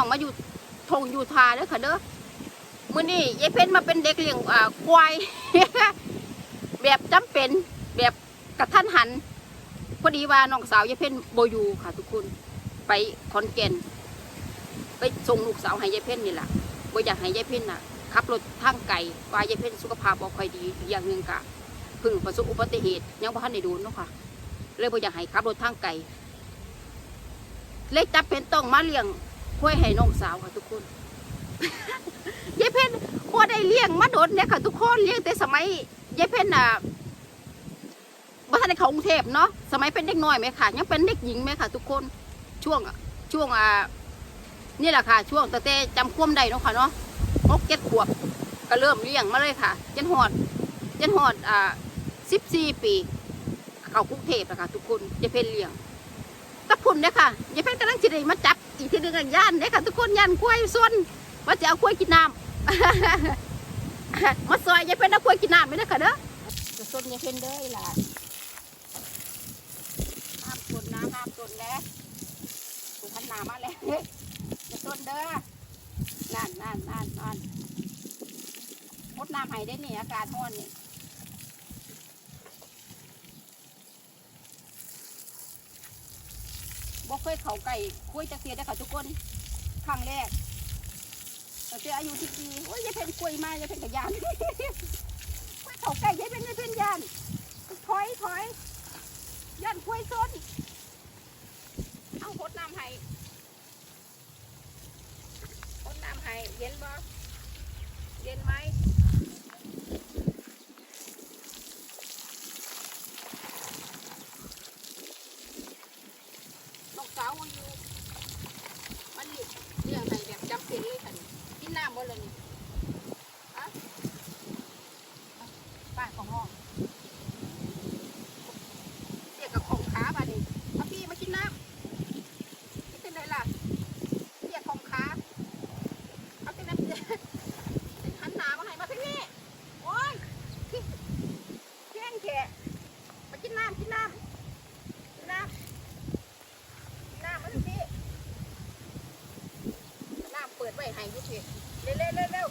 องมาอยู่ทงอยู่ทาเด้อค่ะเด้อมื้อนี้ยายเพ็ญมาเป็นเด็กเลี้ยงอ่าควายแบบจำเป็นแบบกระทันหันพอดีว่าน้องสาวยายเพ็ญโบอยู่ค่ะทุกคนไปขอนแก่นไปส่งลูกสาวให้ยายเพ็ญนี่แหละบ่อยากให้ยายเพ็ญน่ะขับรถทางไกลว่ายายเพ็ญสุขภาพบ่ค่อยดีอย่างหนึ่งกะพึ่งประสบอุบัติเหตุยังบ่ทันได้โดนเนาะค่ะเลยบ่อยากให้ขับรถทางไกลเลยจับเป็นต้องมาเลี้ยง ค่อยให้น้องสาวค่ะทุกคนยายเพ็ญบ่ได้เลี้ยงมาโดนเนี่ยค่ะทุกคนเลี้ยงแต่สมัยยายเพ็ญน่ะบ่ทันได้เข้ากรุงเทพเนาะสมัยเป็นเด็กน้อยไหมค่ะ ยังเป็นเด็กหญิงไหมค่ะ ทุกคนช่วงช่วงอ่านี่แหละค่ะ ช่วงตั้งแต่จำความได้เนาะค่ะเนาะหกเจ็ดขวบก็เริ่มเลี้ยงมาเลยค่ะจนหอดจนหอดอ่าสิบสี่ปีเข้ากรุงเทพนะคะทุกคนยายเพ็ญเลี้ยงตะพุ่นเนี่ยค่ะยายเพ็ญกำลังจะได้มาจับ อีกทีหนึงอะย่านเนี่ยค่ะทุกคนย่านกล้วยส้นว่าจะเอากล้วยกินน้ำมาซอยยายเพ็ญเอากล้วยกินน้ำไม่ได้ค่ะเด้อจะส้นยายเพ็ญเด้อหล่ะห้ามกดน้ำห้ามกดแล้วกูทันหนามาแล้วจะต้นเด้อนั่นนั่นนั่นนั่นพดน้ำให้ได้นี่อากาศร้อนนี่ เคยเขาไก่คุยจะเสียได้อค่ะทุกคนครั้งแรกแต่เจออายุที่ปีโอ้ยยายเพนคุยมายายเพนกับยานคุยเขาไก่ยายเพนยายเพนยานถอยถอยย่านคุยซนเอาพดน้ำให้ต้นน้ำให้เย็นบ่เย็นไหมน้องสาวอยู่ มันเรื่องไหนแบบจำเป็นเลยค่ะนี่กินน้ำหมดเลยนี่อะเอาป้าของห้องเรียกกับของขาบ้านี่เอาพี่มากินน้ำกินเป็นไรล่ะเรียกของขา เอาเป็นน้ำเดือดหันหนามาให้มาทางนี้โอ้ยแข้งแขะมากินน้ำกินน้ำกินน้ำกินน้ำมาทางนี้น้ำเปิดไว้ให้ยุติเร็วเร็วเร็วเร็ว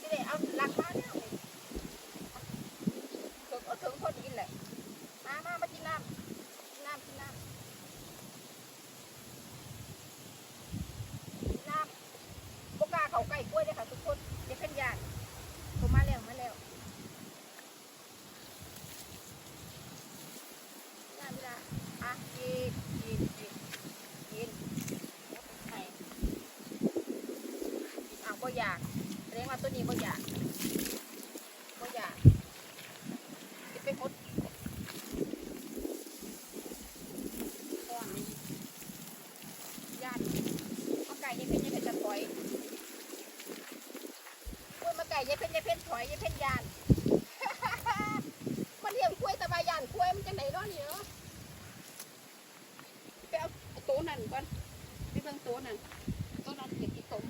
นี่เดี๋ยวเอาหลักมาแล้วนี่ถึงเอาถึงคนกินแหละมามามากินน้ำกินน้ำกินน้ำน้ำโบกาเขาใกล้กล้วยเลยค่ะทุกคนเด็กขันยานผมมาแล้วมาแล้วน้ำเวลาอะกินกินกินกินให้อ้าวก็อยาก แสดงว่าตัวนี้บางอยากจะไปพดก่อนนี้ย่าน มาไก่ยายเพ็ญยายเพ็ญจะถอยกล้วยมาไก่ยายเพ็ญยายเพ็ญถอยยายเพ็ญยาน มันเลี้ยงกล้วยแต่ว่ายานกล้วยมันจังไหนเนาะนี่เนาะไปเอาโต๊ะนั่นก่อนไปเบิ่งโต๊ะนั่นโต๊ะนั่นเก็บกี่ตม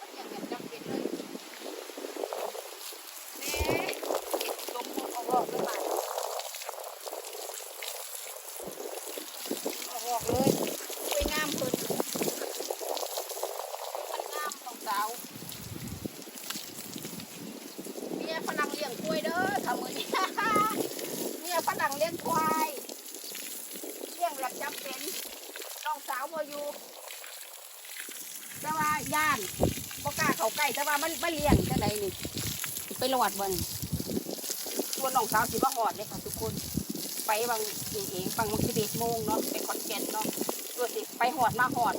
มันอย่างแบบจำเป็นเลย แม่ลงเอาออกเลยบาดเอาออกเลยสวยงามเพิ่นมันงามของสาวเมียฝรั่งเลี้ยงกล้วยเด้อทำมือนี้ เมียฝรั่งเลี้ยงควายเลี้ยงแบบจำเป็นน้ องสาวบ่อยู่แต่ว่าย่านบ่กล้าเข้าใกล้แต่ว่ามันมันเลี้ยงจังไดนี่สิไปรอดบ่นส่วน้องสาวสิว่าหอดเลยค่ะทุกคน ไปบางเองเองบางสิบเอ็ดโมงเนาะไปขอนแก่นเนาะตัวสิไปหอดมาหอด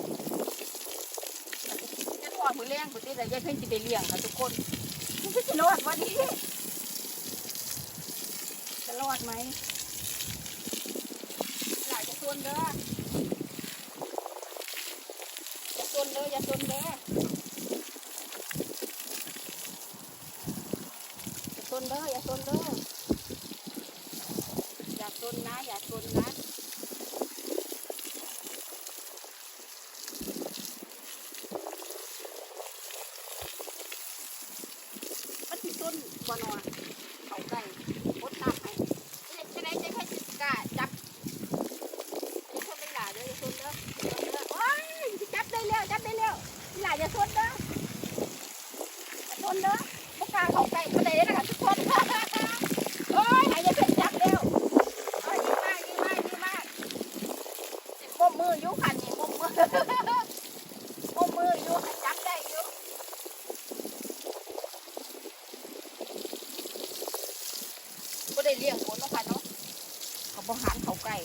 จะหอดมือแรงปุติแต่ยายเพิ่นสิไปเลี้ยงค่ะทุกคนมันจะรอดวันนี้จะรอดไหมหลายจะซวนเด้ออย่าซว นเด้ออย่าจนเด้ออย่าซนเด้ออย่าจนเด้ออย่าจนนะอย่าจนนะ เขาไก่มดน้ำให้เฮ็ดจะได้จะให้กล้าจับอย่าชนได้หล่ะเด้ออย่าชนเด้ออย่าชนเด้อโอ้ยจับได้แล้วจับได้แล้วหล่ะอย่าชนเด้ออย่าชนเด้อบ่กล้าเข้าใกล้บ่ ได้แล้วนะคะทุกคนโอ้ยหายใจเพิ่นจับแล้วโอ้ยดีมากดีมากดีมากมมมืออยู่คันนี่มมมือมมมือยู่จับได้ยู่ก็ได้เลี้ยงคนเนาะค่ะเนาะเขาบริหารเขาไก่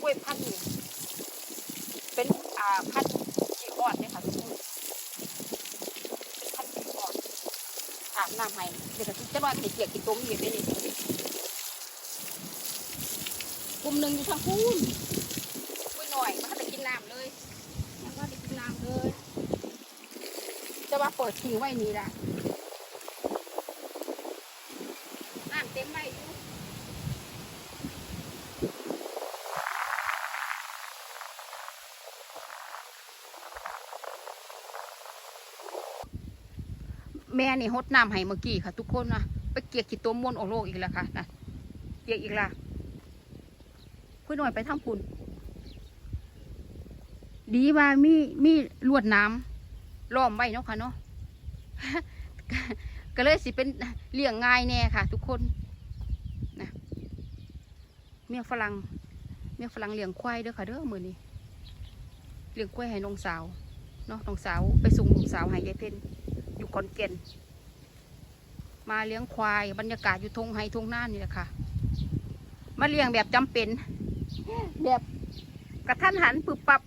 กล้วยพันธุ์เป็นอ่าพันธุ์ขี้อ่อนเนี่ยค่ะทุกคนพันธุ์ขี้อ่อนอาบ น้ำให้เดี๋ยวจะว่าเกี่ยกินต้มอยู่ได้นี่กลุ่มหนึ่งอยู่ทางพูนกล้วยหน่อยมันก็จะกินน้ำเลยมันก็จะกินน้ำเลยจะมาเปิดทิ้งไว้นี่ละ น้ำเต็มไม่อยู่แม่ นี่หดน้ำให้เมื่อกี้ค่ะ ทุกคนนะไปเกียกขี้ตัวม้วนออกโลกอีกแล้วค่ะนะเกียกอีกและเพื่หน่อยไปทำปุ่นดีว่ามีมีลวดน้ำล้อมไว้เนาะค่ะเนาะก็เลยสิเป็นเลี้ยงง่ายแน่ค่ะ ทุกคนนะเมียฝรั่งเมียฝรั่งเลี้ยงควายเด้อค่ะเด้อมือนี้เลี้ยงควายให้น้องสาวเนาะน้องสาวไปส่งน้องสาวให้ยายเพ็ญอยู่ขอนแก่น มาเลี้ยงควายบรรยากาศอยู่ทงไฮทงหน้านี่แหละค่ะ มาเลี้ยงแบบจำเป็น แบบกระทันหันปึบปับ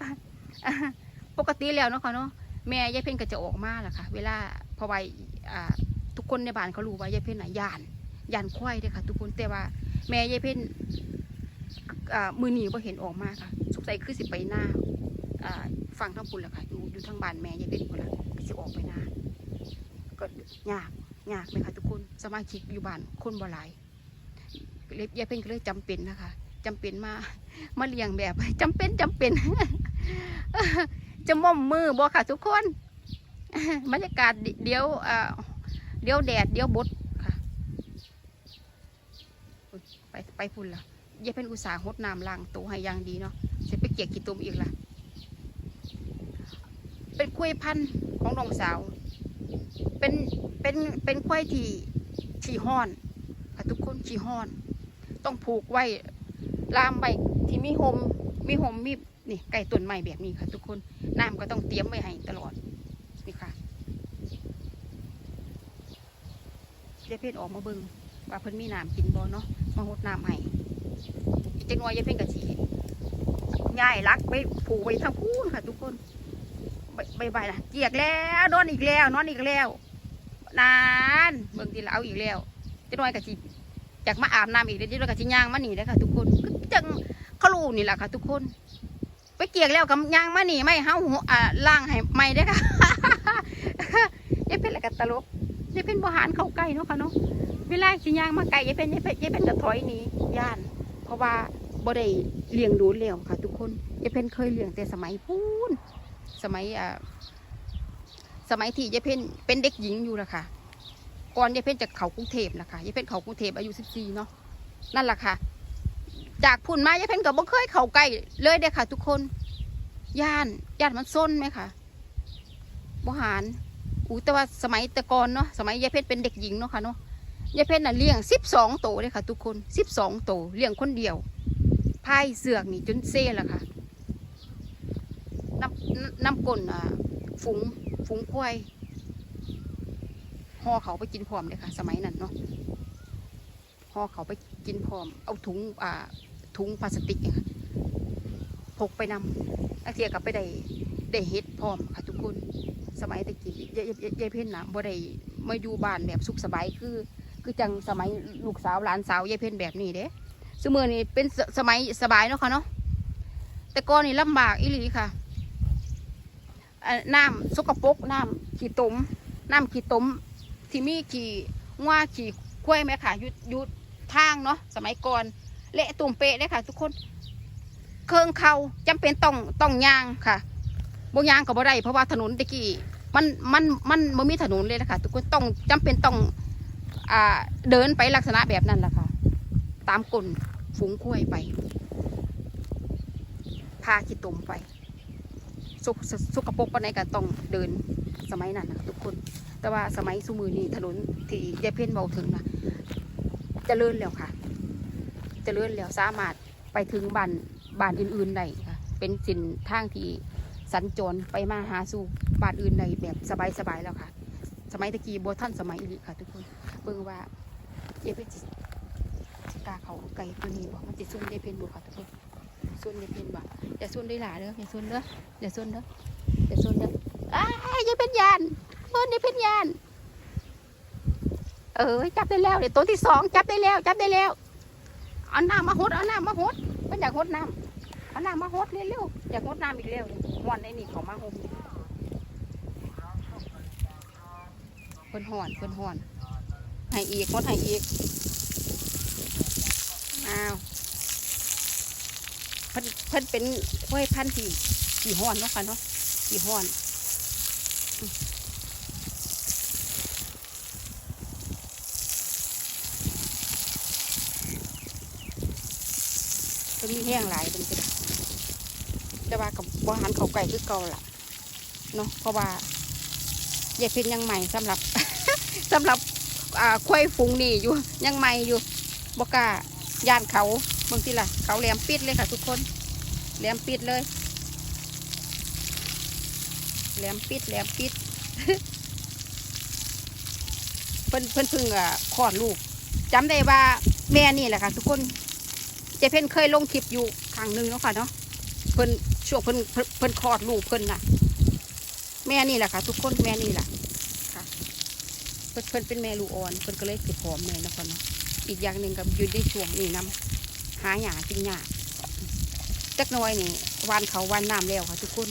ปกติแล้วเนาะค่ะเนาะแม่ยายเพ็ญก็จะออกมาแหละค่ะ เวลาพอไวทุกคนในบ้านเขารู้ว่ายายเพ่นน่ะยานยานควายเด้อค่ะ ทุกคนแต่ว่า แม่ยายเพ่นมือหนีบ่เห็นออกมาค่ะสงสัยคือสิไปหน้าฟังทั้งปุ่นแหละค่ะอยู่อยู่ทางบ้านแม่ยายเพ่นคนละก็สิออกไปหน้าก็ยาก ยากไหมคะทุกคนสมาชิกอยู่บ้านคนบ่หลายเลยยายเพ่นก็เลยจำเป็นนะคะจำเป็นมามาเลี้ยงแบบจำเป็นจำเป็น จะม่อมมือบ่ค่ะ ทุกคนบรรยากาศเดี๋ยวเดี๋ยวแดดเดี๋ยวบดค่ะ ไปไปพุ่นละอย่าเป็นอุตสาห์หดน้ำล้างตัวให้ย่างดีเนาะเสร็จไปเกี่ยกินตุมอีกละเป็นกล้วยพันธุ์ของน้องสาว เป็นเป็นเป็นกล้วยที่ฉี่ห้อนค่ะทุกคนฉี่ห้อน ต้องผูกไว้ลามไว้ที่มีหมมีหมมีนี่ไก่ต้นไม้แบบนี้ค่ะทุกคนน้ำก็ต้องเตรียมไว้ให้ตลอดนี่ค่ะยายเพ่นออกมาเบิงว่าเพิ่นมีน้ำกินบ่เนาะมาหดน้ำให้จังหน่อยยายเพ่นกะสิง่ายรักไปผูกไว้ทั้งพูนค่ะทุกคน ใบใบนะเกียกแล้วนอนอีกแล้วนอนอีกแล้ว นานเบิ่งทีละเอาอีกแล้วจังหน่อยกะสิอยากมาอาบน้ำอีกเดี๋ยวจังหน่อยกะสิย่างมาหนีเลยค่ะ ทุกคนก็จังเขารู้นี่แหละค่ะ ทุกคน ไปเกียกแล้วกับย่างมาหนีไม่เฮาหัวอ่าล่างให้ไม่ได้ค่ะยายเพ่นละกันตลกยายเป็นบหารเข้าใกล้เนาะค่ะเนาะเวลาสิยางมาไกลยายเป็นยายเป็นยายเป็นจะถอยนี้ย่าน เพราะว่าบ่ได้เลี้ยงดูแล้วค่ะ ทุกคนยายเป็นเคยเลี้ยงแต่สมัยพูน สมัยอ่าสมัยที่ยายเป็นเป็นเด็กหญิงอยู่ละค่ะ ก่อนยายเป็นจะเขากรุงเทพนะคะยายเป็นเขากรุงเทพอายุสิบสี่เนาะนั่นแหละค่ะ จากพุ่นมายายเป็นก็บ่เคยเขาใกล้เลยเด้อค่ะ ทุกคนย่านย่านมันซนไหมค่ะบหารอู้แต่ว่าสมัยต่ก่อนเนาะสมัยยายเพชรเป็นเด็กหญิงเนาะค่ะเนาะยายเพชรน่ะเลี้ยงสิบสองโตเลยค่ะ ทุกคนสิบสองโตเลี้ยงคนเดียวพายเสือกนี่จนเซ่ละค่ะ น้ำก้นฝูงฝูงควายห่อเขาไปกินพร้อมเลยค่ะ สมัยนั้นเนาะห่อเขาไปกินพร้อม เอาถุงอ่าถุงพลาสติกอะค่ะพกไปนำแล้วเทียกับไปได้ได้เฮ็ดพร้อมค่ะทุกคน สมัยตะกี้ยายยายเพ่นนะบ่ได้มาอยู่บ้านแบบสุขสบายคือ คือจังสมัยลูกสาวหลานสาวยายเพ่นแบบนี้เด้สมือนี่เป็นสสมัยสบายเนาะค่ะเนาะแต่ก่อนนี่ลำบากอีหลีค่ะ น้ำสกปรกน้ำขี้ตมน้ำขี้ตมที่มีขี้ง่าขี้กล้วยไหมค่ะยุดยุดทางเนาะสมัยก่อนเละตุ่มเปะเลยค่ะ ทุกคนเครื่องเขาจำเป็นต้องต้องยางค่ะบ่ยางก็บ่ได้เพราะว่าถนนตะกี้มันมันมันบ่มีถนนเลยนะคะทุกคนต้องจำเป็นต้องอ่าเดินไปลักษณะแบบนั้นแหละค่ะ ตามกลนฝูงกล้วยไปพาขี้ตมไป สุกสุกปรกปานใดก็ต้องเดินสมัยนั้นนะทุกคน แต่ว่าสมัยสมือนี้ถนนที่ยายเพ่นเบาถึงนะเจริญแล้วค่ะ จะเจริญแล้วสามารถไปถึงบ้านบ้านอื่นๆได้ค่ะ เป็นสินทางที่สัญจรไปมาหาสู่บ้านอื่นได้แบบสบายๆแล้วค่ะ สมัยตะกี้โบท่านสมัยอีกค่ะ ทุกคนเบิ่งว่าเยเพ่นสิกาเขาไก่ตัวนี้บอกมันจะซุ่มยายเพ่นบ่ค่ะทุกคน ซุ่มยาเพ่นบ่อย่าซุ่มได้หลาเด้ออย่าซุ่มเด้ออย่าซุ่มเด้ออย่าซุ่มเด้ออ้ายยาเพ่นยานเพิ่นยาเพ่นยานเออจับได้แล้วเดี๋ยวตัวที่สองจับได้แล้วจับได้แล้วเอาน้ำมาหดเอาน้ำมาหดเพิ่นอยากหดน้ำเอาน้ำมาหดเร็วๆอยากหดน้ำอีกเร็วหอนในนี่เขามาหดเพิ่นหอนเพิ่นหอนให้อีกหดให้อีกอ้าว พิ่นเพิ่นเป็นห้อยพันธุ์ที่ที่ห่อนเนาะค่ะเนาะที่ห่อนก็มีแห้งหลายเป็นไปได้แต่ว่ากับบ่หันเขาไก่คือเก่าล่ะเนาะเพราะว่าอยายเป็นยังใหม่สำหรับสำหรับอ่าควายฝูงนี่อยู่ยังใหม่อยู่บกล้าย่านเขา บางทีล่ะ เขาแหลมปิดเลยค่ะทุกคนแหลมปิดเลยแหลมปิดแหลมปิดเพิ่นเพิ่นเพึ่งอะคลอดลูกจำได้ว่าแม่นี่แหละค่ะ ทุกคนเจเพ่นเคยลงคลิปอยู่ครั้งหนึ่งแล้วค่ะเนาะเพิ่นช่วงเพิ่นเพิ่นเพิ่นคลอดลูกเพิ่นน่ะ แม่นี่แหละค่ะ ทุกคนแม่นี่แหละค่ะ เพิ่นเพิ่นเป็นแม่ลูกอ่อน เพิ่นก็เลยคือผอมแม่นะค่ะเนาะอีกอย่างหนึ่งก็อยู่ในช่วงนี้นํหาหยากินหยาจักหน้อยนี่วานเขาวานน้ำแล้วค่ะทุกคน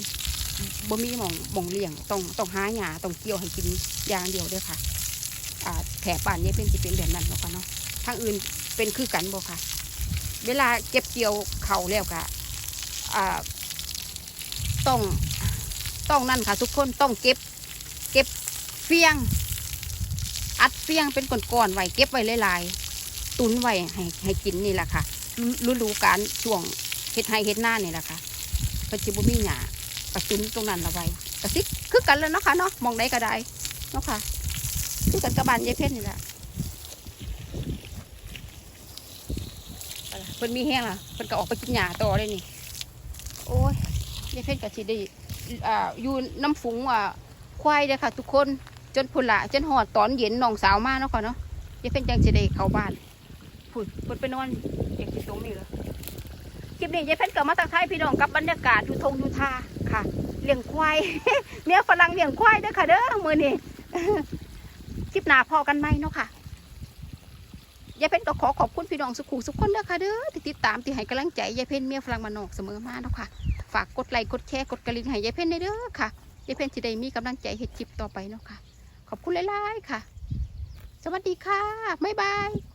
บ่มีหมองหมองเลี้ยงต้องต้องหาหยาต้องเกี่ยวให้กินอย่างเดียวด้วยค่ะแถบป่านนี้เป็นสิเป็นแบบนั้นแล้วค่ะเนาะทางอื่นเป็นคือกันบ่ค่ะ เวลาเก็บเกี่ยวเขาแล้วก็อ่าต้องต้องนั่นค่ะ ทุกคนต้องเก็บ เก็บเฟียง อัดเฟียงเป็นก้อนๆไว้เก็บไว้หลายๆตุนไว้ให้ให้กินนี่แหละค่ะ ฤดูการช่วงเฮ็ดไฮเฮ็ดหน้านี่แหละค่ะเพิ่นสิบ่มีหญ้ากระตุนตรงนั้นเอาไว้กระซิกคือกันแล้วเนาะค่ะเนาะมองได้ก็ได้เนาะค่ะคือกันกับบ้านยายเพ่นนี่แหละเพิ่นมีแห้งล่ะเพิ่นก็ออกไปกินหญ้าต่อเลยนี่ โอ้ยยายเพชรก็สิได้อ่าอยู่น้ำฝูงอ่าควายเลยค่ะ ทุกคนจนพุ่นละจนหอดตอนเย็นน้องสาวมาเนาะค่ะเนาะยายเพชรจังสิได้เข้าบ้านพุ่นเพิ่นไปนอน อยากสิตรงนี้เลยคลิปนี้ยายเพชรก็มาทักทายพี่น้องกับบรรยากาศอยู่ทงอยู่ทาค่ะเลี้ยงควายเมียฝรั่งเลี้ยงควายด้อค่ะเด้อมือนี้คลิปหนาพอกันไหมเนาะค่ะยายเพนก็ขอขอบคุณพี่น้องสุขุมสุขคนเด้อค่ะเด้อที่ติดตามที่ให้กำลังใจยายเพนเมียฝรั่งมานอกเสมอมาเนาะค่ะฝากกดไลค์กดแชร์กดกระลิ่งให้ยายเพนได้เด้อค่ะยายเพนจะได้มีกำลังใจเฮ็ดคลิปต่อไปเนาะค่ะ ขอบคุณหลายๆค่ะ สวัสดีค่ะบ๊ายบาย